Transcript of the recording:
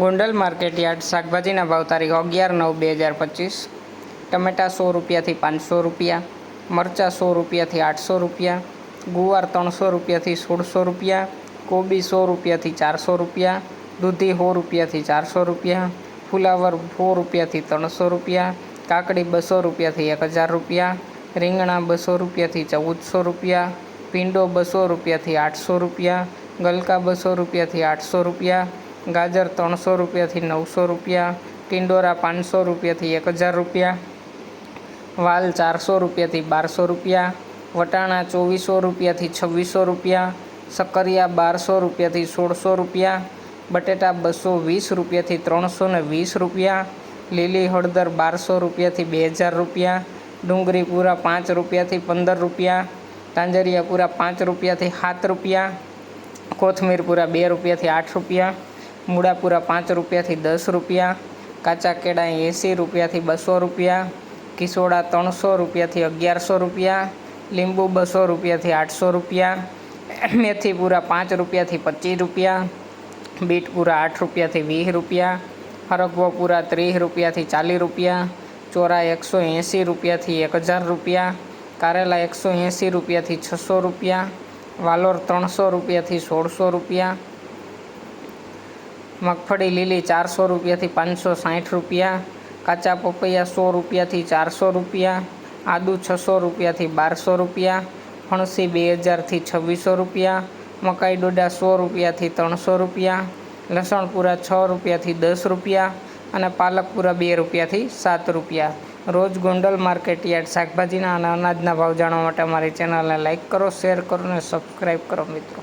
Gondal market yard શાકભાજીના ભાવ તારીખ અગિયાર નવ બે હજાર પચીસ. ટમેટા સો રૂપિયાથી પાંચસો રૂપિયા, મરચાં સો રૂપિયાથી આઠસો રૂપિયા, ગુવાર ત્રણસો રૂપિયાથી સોળસો રૂપિયા, કોબી સો રૂપિયાથી ચારસો રૂપિયા, દૂધી સો રૂપિયાથી ચારસો રૂપિયા, ફુલાવર સો રૂપિયાથી ત્રણસો રૂપિયા, કાકડી બસો રૂપિયાથી એક હજાર રૂપિયા, રીંગણા બસો રૂપિયાથી ચૌદસો રૂપિયા, ભીંડો બસો રૂપિયાથી આઠસો રૂપિયા, ગલકા બસો રૂપિયાથી આઠસો રૂપિયા ગાજર ત્રણસો રૂપિયાથી નવસો રૂપિયા, ટિંડોરા પાંચસો રૂપિયાથી એક હજાર રૂપિયા, વાલ ચારસો રૂપિયાથી બારસો રૂપિયા, વટાણા ચોવીસો રૂપિયાથી છવ્વીસો રૂપિયા, સક્કરિયા બારસો રૂપિયાથી સોળસો રૂપિયા, બટેટા બસો વીસ રૂપિયાથી ત્રણસો ને વીસ રૂપિયા, લીલી હળદર બારસો રૂપિયાથી બે હજાર રૂપિયા, ડુંગળી પૂરા પાંચ રૂપિયાથી પંદર રૂપિયા, તાંજરિયા પૂરા પાંચ રૂપિયાથી સાત રૂપિયા, કોથમીર પૂરા બે રૂપિયાથી આઠ રૂપિયા મૂળા પૂરા પાંચ રૂપિયાથી દસ રૂપિયા કાચા કેળા એંસી રૂપિયાથી બસો રૂપિયા, કિસોડા ત્રણસો રૂપિયાથી અગિયારસો રૂપિયા, લીંબુ બસો રૂપિયાથી આઠસો રૂપિયા મેથી પૂરા પાંચ રૂપિયાથી પચીસ રૂપિયા બીટ પૂરા આઠ રૂપિયાથી વીસ રૂપિયા હરગવો પૂરા ત્રીસ રૂપિયાથી ચાલીસ રૂપિયા, ચોરા એકસો એંસી રૂપિયાથી એક હજાર રૂપિયા, કારેલા એકસો એંસી રૂપિયાથી છસો રૂપિયા, વાલોર ત્રણસો રૂપિયાથી સોળસો રૂપિયા મગફળી લીલી ચારસો રૂપિયાથી પાંચસો સાઠ રૂપિયા, કાચા પપૈયા સો રૂપિયાથી ચારસો રૂપિયા, આદુ છસો રૂપિયાથી બારસો રૂપિયા, ફણસી બે હજારથી છવ્વીસો રૂપિયા, મકાઈ ડોડા સો રૂપિયાથી ત્રણસો રૂપિયા, લસણપુરા છ રૂપિયાથી દસ રૂપિયા અને પાલકપુરા બે રૂપિયાથી સાત રૂપિયા. રોજ ગોંડલ માર્કેટ યાર્ડ શાકભાજીના અને અનાજના ભાવ જાણવા માટે અમારી ચેનલને લાઇક કરો, શેર કરો અને સબસ્ક્રાઈબ કરો મિત્રો.